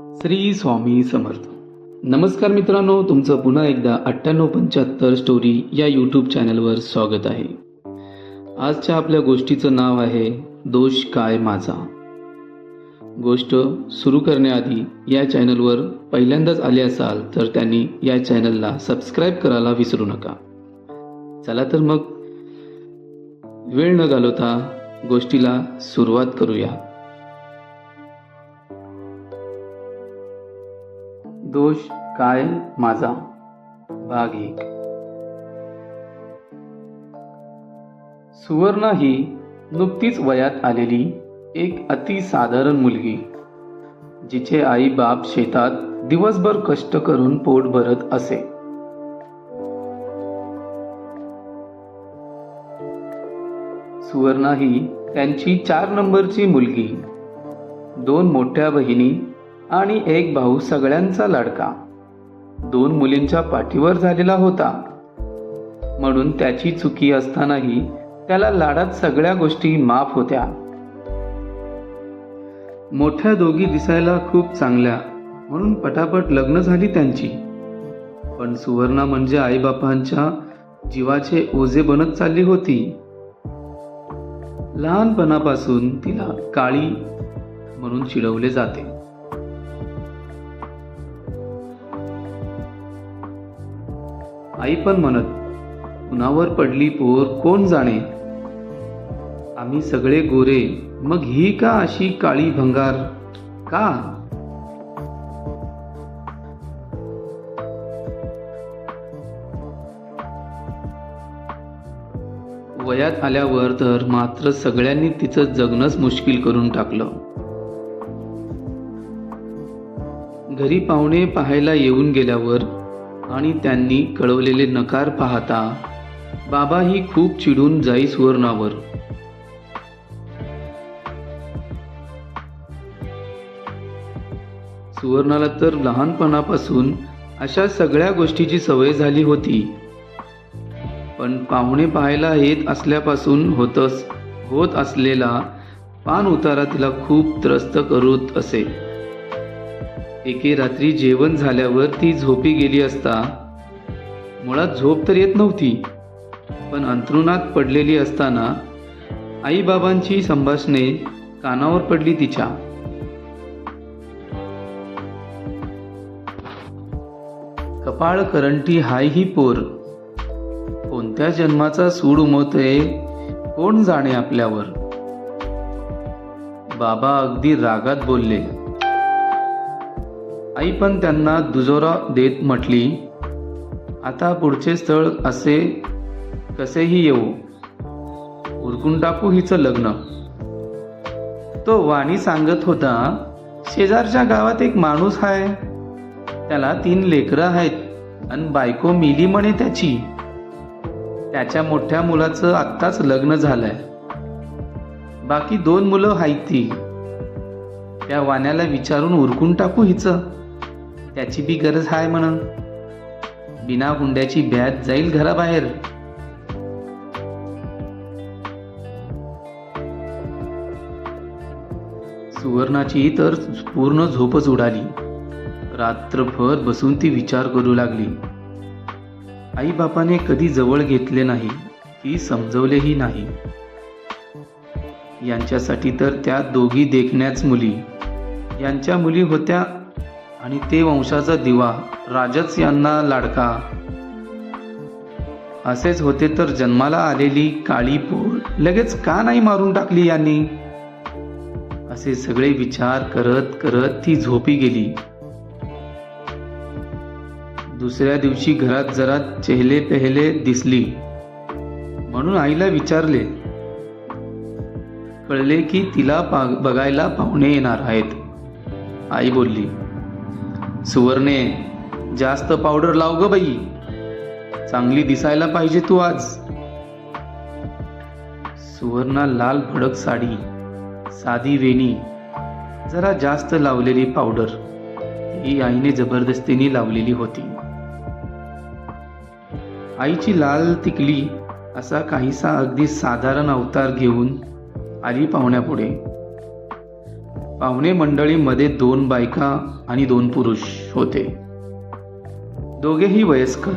श्री स्वामी समर्थ. नमस्कार मित्रांनो तुमचं पुन्हा एकदा अठ्ठ्याण्णव पंच्याहत्तर स्टोरी या यूट्यूब चॅनलवर स्वागत आहे. आजच्या आपल्या गोष्टीचं नाव आहे दोष काय माझा? गोष्ट सुरू करण्याआधी या चॅनलवर पहिल्यांदाच आले असाल तर त्यांनी या चॅनलला सबस्क्राईब करायला विसरू नका. चला तर मग वेळ न घालवता गोष्टीला सुरुवात करूया. दोष काय माझा? भाग एक. सुवर्णा ही नुकतीच वयात आलेली एक अतिसाधारण मुलगी जिचे आई बाप शेतात दिवसभर कष्ट करून पोट भरत असे. सुवर्णा ही त्यांची चार नंबरची मुलगी दोन मोठ्या बहिणी आणि एक भाऊ सगळ्यांचा लाडका. दोन मुलींच्या पाठीवर झालेला होता. म्हणून त्याची चुकी असतानाही त्याला लाडात सगळ्या गोष्टी माफ होत्या. मोठ्या दोघी दिसायला खूप चांगल्या म्हणून पटापट लग्न झाली त्यांची. पण सुवर्णा म्हणजे आईबापांच्या जीवाचे ओझे बनत चालली होती. लहानपणापासून तिला काळी म्हणून चिडवले जाते. आई पण म्हणत कुणावर पडली पोर कोण जाणे? आम्ही सगळे गोरे मग ही का अशी काळी भंगार? का? वयात आल्यावर तर मात्र सगळ्यांनी तिचं जगणंच मुश्किल करून टाकलं. घरी पाहुणे पाहायला येऊन गेल्यावर आणि त्यांनी कळवलेले नकार पाहता बाबाही खूप चिडून जाई सुवर्णावर सुवर्णाला तर लहानपणापासून अशा सगळ्या गोष्टीची सवय झाली होती. पण पाहुणे पाहायला येत असल्यापासून होतच होत असलेला पान उतारा तिला खूप त्रस्त करत असे. एके रात्री जेवण झाल्यावर ती झोपी गेली असता. मुळात झोप तर येत नव्हती पण अंथरुणात पडलेली असताना आईबाबांची संभाषणे कानावर पडली तिच्या. कपाळ करंटी हाय ही पोर. कोणत्या जन्माचा सूड उमवतोय कोण जाणे आपल्यावर? बाबा अगदी रागात बोलले. आई पण त्यांना दुजोरा देत म्हटली आता पुढचे स्थळ असे कसेही येऊ. उरकून टाकू हिचं लग्न. तो वाणी सांगत होता शेजारच्या गावात एक माणूस आहे त्याला तीन लेकरं आहेत आणि बायको मिली म्हणे त्याची. त्याच्या मोठ्या मुलाचं आत्ताच लग्न झालंय. बाकी दोन मुलं आहेत ती त्या वाण्याला विचारून उरकून टाकू हिचं. त्याची बी गरज आहे म्हणून. बिना हुंड्याची बॅत जाईल घराबाहेर. सुवर्णाची तर पूर्ण झोपच उडाली. रात्रभर बसून ती विचार करू लागली. आई बापाने कधी जवळ घेतले नाही की समजवलेही नाही. यांच्यासाठी तर त्या दोघी देखण्याच मुली. यांच्या मुली होत्या आणि ते वंशाचा दिवा राजच यांना लाडका. असेच होते तर जन्माला आलेली काळी पोळ लगेच का नाही मारून टाकली यांनी? असे सगळे विचार करत करत ती झोपी गेली. दुसऱ्या दिवशी घरात जरा चेहले पेहले दिसली. म्हणून आईला विचारले कळले की तिला बघायला पाहुणे येणार आहेत. आई बोलली सुवर्णे जास्त पावडर लाव ग बाई. चांगली दिसायला पाहिजे तू आज. सुवर्णा लाल भडक साडी साधी वेणी जरा जास्त लावलेली पावडर ही आईने जबरदस्तीने लावलेली होती. आईची लाल तिकली असा काहीसा अगदी साधारण अवतार घेऊन आली पाहुण्यापुढे. पाहुणे मंडळीमध्ये दोन बायका आणि दोन पुरुष होते. दोघेही वयस्कर.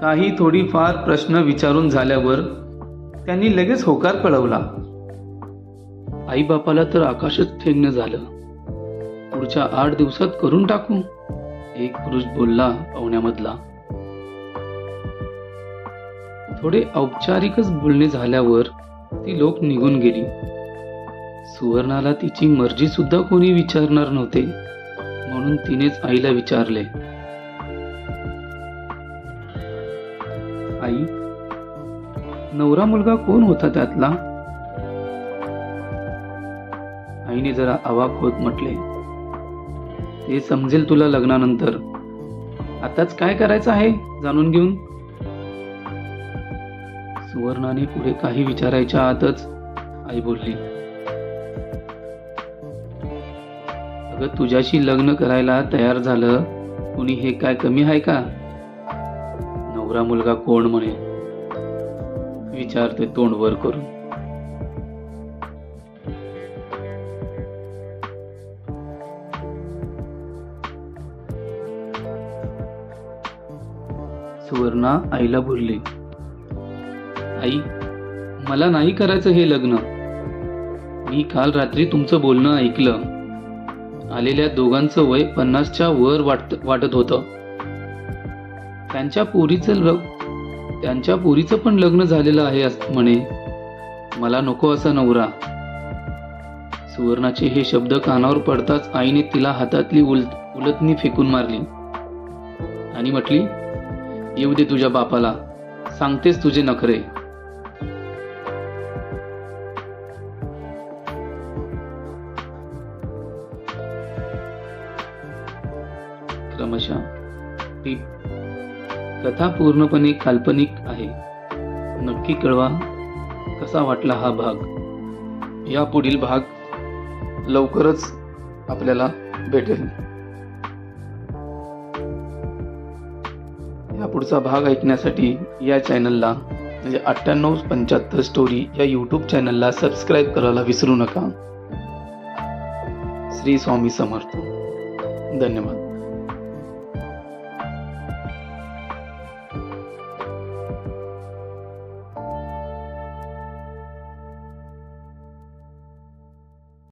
काही थोडीफार प्रश्न विचारून झाल्यावर त्यांनी लगेच होकार कळवला. आईबापाला तर आकाशच ठेंगणं झालं. पुढच्या आठ दिवसात करून टाकू? एक पुरुष बोलला पाहुण्यामधला. थोडे औपचारिकच बोलणे झाल्यावर ती लोक निघून गेली. सुवर्णाला तिची मर्जी सुद्धा कोणी विचारणार नव्हते. म्हणून तिनेच आईला विचारले. आई नवरा मुलगा कोण होता त्यातला? आईने जरा अवाक होत म्हटले. ते समजेल तुला लग्नानंतर. आताच काय करायचं आहे जाणून घेऊन? सुवर्णाने पुढे काही विचारायच्या आतच आई बोलली. अगं तुझ्याशी लग्न करायला तयार झालं. कुणी हे काय कमी आहे का? नवरा मुलगा कोण म्हणे? विचारते तोंड वर करून. सुवर्णा आईला बोलली आई मला नाही करायचं हे लग्न. मी काल रात्री तुमचं बोलणं ऐकलं. आलेल्या दोघांचं वय पन्नासच्या वर वाटत वाटत होतं. त्यांच्या पोरीचं लग त्यांच्या पोरीचं पण लग्न झालेलं आहे असं म्हणे. मला नको असा नवरा. सुवर्णाचे हे शब्द कानावर पडताच आईने तिला हातातली उल उलटणी फेकून मारली. आणि म्हटली येऊ दे तुझ्या बापाला. सांगतेस तुझे नखरे. क्रमशः ती कथा पूर्णपणे काल्पनिक आहे. नक्की कळवा कसा वाटला हा भाग. या पुढील भाग लवकरच आपल्याला भेटेल. या पुढचा भाग ऐकण्यासाठी या चॅनलला म्हणजे अठ्ठ्याण्णव पंच्याहत्तर स्टोरी या यूट्यूब चॅनलला सबस्क्राईब करायला विसरू नका. श्री स्वामी समर्थ. धन्यवाद.